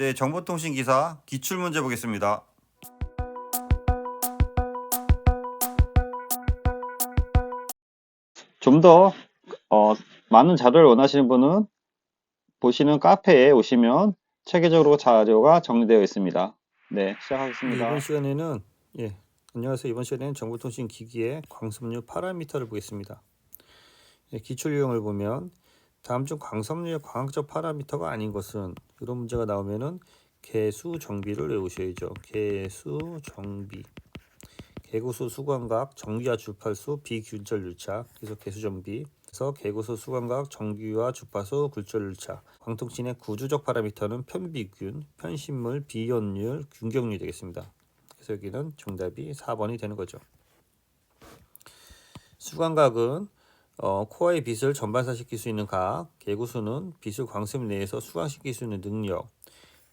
네, 정보통신 기사 기출 문제 보겠습니다. 좀더 어, 많은 자료를 원하시는 분은 보시는 카페에 오시면 체계적으로 자료가 정리되어 있습니다. 네, 네, 시작하겠습니다. 이번 시간에는 예, 안녕하세요. 이번 시간에는 정보통신 기기의 광섬유 파라미터를 보겠습니다. 예, 기출 유형을 보면 다음 중 광섬유의 광학적 파라미터가 아닌 것은 이런 문제가 나오면은 개수 정비를 외우셔야죠. 개수 정비. 개구수 수광각 정기와 주파수 비균절 유차 그래서 개수 정비 그래서 개구수 수광각 정기와 주파수 굴절 유차 광통진의 구주적 파라미터는 편비균, 편신물, 비연율, 균경률이 되겠습니다. 그래서 여기는 정답이 4번이 되는 거죠. 수광각은 어, 코어의 빛을 전반사시킬 수 있는 각, 개구수는 빛을 광섬 내에서 수광시킬 수 있는 능력,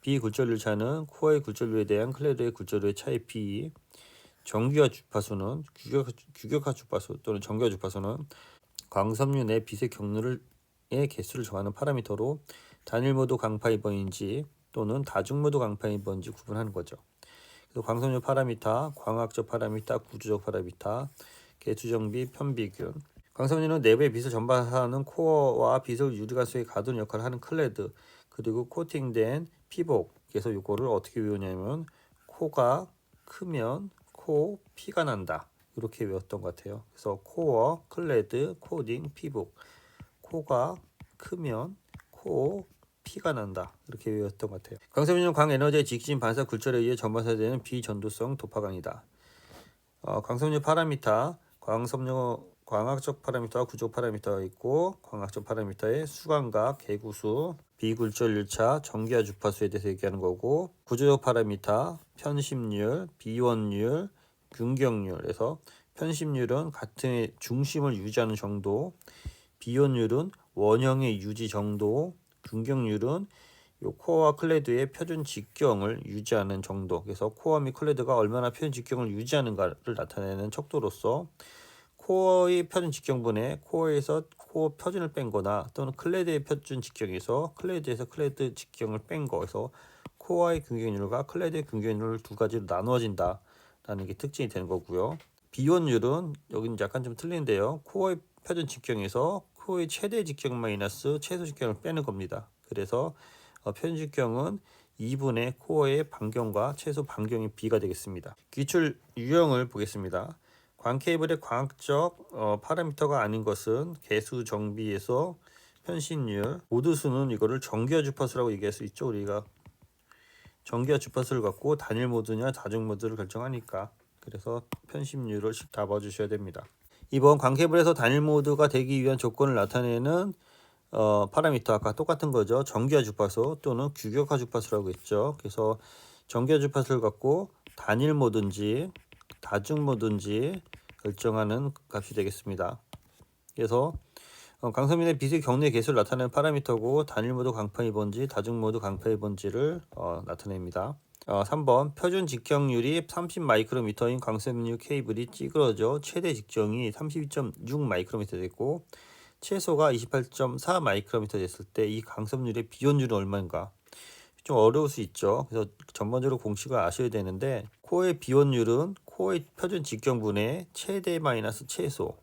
비굴절률 차는 코어의 굴절률에 대한 클레드의 굴절률의 차의 비, 정규화 주파수는 규격, 규격화 주파수 또는 정규화 주파수는 광섬유 내 빛의 경로를 의 개수를 정하는 파라미터로 단일 모드 강파 입번인지 또는 다중 모드 강파 입번인지 구분하는 거죠. 그래서 광섬유 파라미터, 광학적 파라미터, 구조적 파라미터, 개수정비, 편비균. 광섬유는 내부의 빛을 전파하는 코어와 빛을 유리관 속에 가두는 역할을 하는 클레드 그리고 코팅된 피복. 그래서 이거를 어떻게 외우냐면 코가 크면 코 피가 난다. 이렇게 외웠던 것 같아요. 그래서 코어, 클레드, 코딩, 피복. 코가 크면 코 피가 난다. 이렇게 외웠던 것 같아요. 광섬유는 광에너지의 직진 반사 굴절에 의해 전반사되는 비전도성 도파광이다. 어, 광섬유 파라미터, 광섬유 광학적 파라미터와 구조 파라미터가 있고 광학적 파라미터의 수광각, 개구수, 비굴절율차, 전기화 주파수에 대해서 얘기하는 거고 구조적 파라미터, 편심률, 비원율, 균경률에서 편심률은 같은 중심을 유지하는 정도, 비원율은 원형의 유지 정도, 균경률은 요 코어와 클레드의 표준 직경을 유지하는 정도. 그래서 코어 및 클레드가 얼마나 표준 직경을 유지하는가를 나타내는 척도로서 코어의 표준 직경분에 코어에서 코어 표준을 뺀 거나 또는 클레드의 표준 직경에서 클레드에서 클레드 직경을 뺀 거에서 코어의 균경률과 클레드의 균경률을 두 가지로 나누어진다. 라는 게 특징이 되는 거고요. 비원율은 여기는 약간 좀 틀린데요. 코어의 표준 직경에서 코어의 최대 직경 마이너스 최소 직경을 빼는 겁니다. 그래서 어, 표준 직경은 2분의 코어의 반경과 최소 반경의 비가 되겠습니다. 기출 유형을 보겠습니다. 광 케이블의 광학적 어, 파라미터가 아닌 것은 개수 정비에서 편신율 모드수는 이거를 정기화 주파수라고 얘기할 수 있죠. 우리가 정기화 주파수를 갖고 단일 모드냐 다중 모드를 결정하니까 그래서 편심률을 잡아 주셔야 됩니다. 이번 광케이블에서 단일 모드가 되기 위한 조건을 나타내는 어, 파라미터 아까 똑같은 거죠. 정기화 주파수 또는 규격화 주파수라고 했죠. 그래서 정기화 주파수를 갖고 단일 모드인지 다중 모드인지 결정하는 값이 되겠습니다. 그래서 어, 강서민의 빛의 경로의 개수를 나타내는 파라미터고 단일 모드 강파 2번지, 다중 모드 강파 2번지를 어, 나타냅니다. 어, 3번 표준 직경률이 30 마이크로미터인 광섬유 케이블이 찌그러져 최대 직경이 32.6 마이크로미터 됐고 최소가 28.4 마이크로미터 됐을 때 이 강섬률의 비연율은 얼마인가? 좀 어려울 수 있죠. 그래서 전반적으로 공식을 아셔야 되는데 코어의 비원율은 코어의 표준 직경분의 최대 마이너스 최소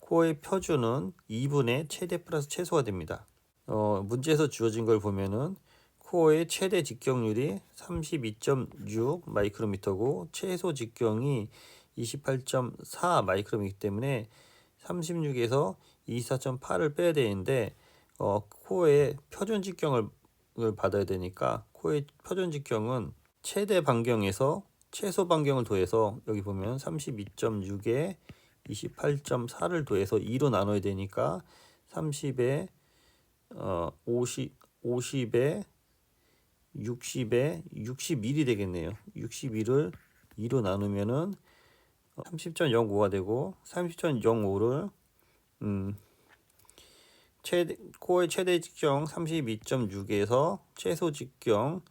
코어의 표준은 2분의 최대 플러스 최소가 됩니다. 어, 문제에서 주어진 걸 보면은 코어의 최대 직경률이 32.6 마이크로미터고 최소 직경이 28.4 마이크로미터 때문에 36에서 24.8을 빼야 되는데 어, 코어의 표준 직경을 받아야 되니까 코어의 표준 직경은 최대 반경에서 최소 반경을 더해서 여기 보면 32.6에 28.4를 더해서 2로 나눠야 되니까 30에 어 50, 50에 60에 61이 되겠네요. 61을 2로 나누면은 30.05가 되고 30.05를 음 최대 코어의 최대 직경 32.6에서 최소 직경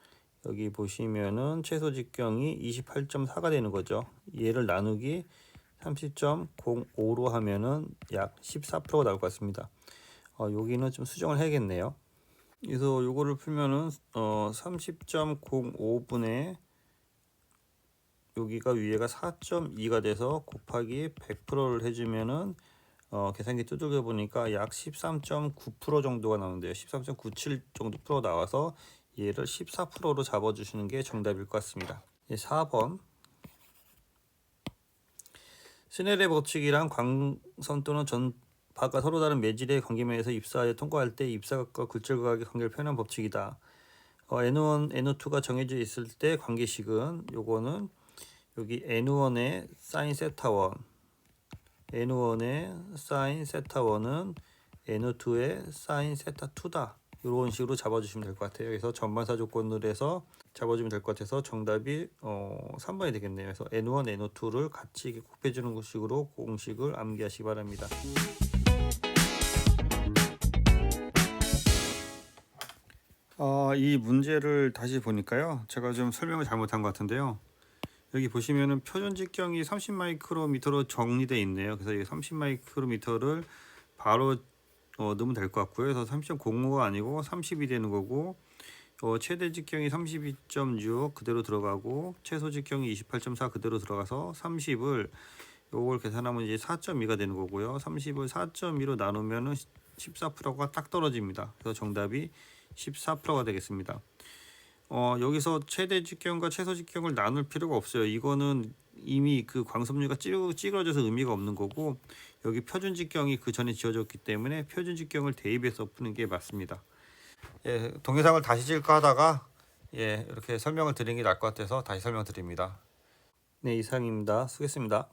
여기 보시면은 최소 직경이 28.4가 되는 거죠. 얘를 나누기 30.05로 하면은 약 14%가 나올 것 같습니다. 어, 여기는 좀 수정을 해야겠네요. 그래서 요거를 풀면은 어 30.05분에 여기가 위에가 4.2가 돼서 곱하기 100%를 해주면은 어, 계산기 두들겨 보니까 약 13.9% 정도가 나오는데요. 13.97 정도 프로 나와서 얘를 14%로 잡아주시는 게 정답일 것 같습니다. 예, 4번 스넬의 법칙이란 광선 또는 전파가 서로 다른 매질의 관계면에서 입사하여 통과할 때 입사각과 굴절각의 관계를 표현한 법칙이다. 어, N1, N2가 정해져 있을 때 관계식은 요거는 여기 N1의 사인 세타 1 N1의 사인 세타 1은 N2의 사인 세타 2다. 이런 식으로 잡아주시면 될 것 같아요. 그래서 전반사 조건을 해서 잡아주면 될 것 같아서 정답이 어, 3번이 되겠네요. 그래서 N1, N2를 같이 곱해주는 식으로 공식을 암기하시기 바랍니다. 어, 이 문제를 다시 보니까요. 제가 좀 설명을 잘못한 것 같은데요. 여기 보시면은 표준 직경이 30 마이크로미터로 정리되어 있네요. 그래서 이30 마이크로미터를 바로 어, 넣으면 될 것 같고요. 그래서 30.05가 아니고 30이 되는 거고 어, 최대 직경이 32.6 그대로 들어가고 최소 직경이 28.4 그대로 들어가서 30을 요걸 계산하면 이제 4.2가 되는 거고요. 30을 4.2로 나누면은 14%가 딱 떨어집니다. 그래서 정답이 14%가 되겠습니다. 어, 여기서 최대 직경과 최소 직경을 나눌 필요가 없어요. 이거는 이미 그 광섬유가 찌- 찌그러져서 의미가 없는 거고 여기 표준 직경이 그 전에 지어졌기 때문에 표준 직경을 대입해서 푸는 게 맞습니다. 예, 동영상을 다시 찍을까 하다가 예, 이렇게 설명을 드리는 게 나을 것 같아서 다시 설명드립니다. 네, 이상입니다. 수고했습니다.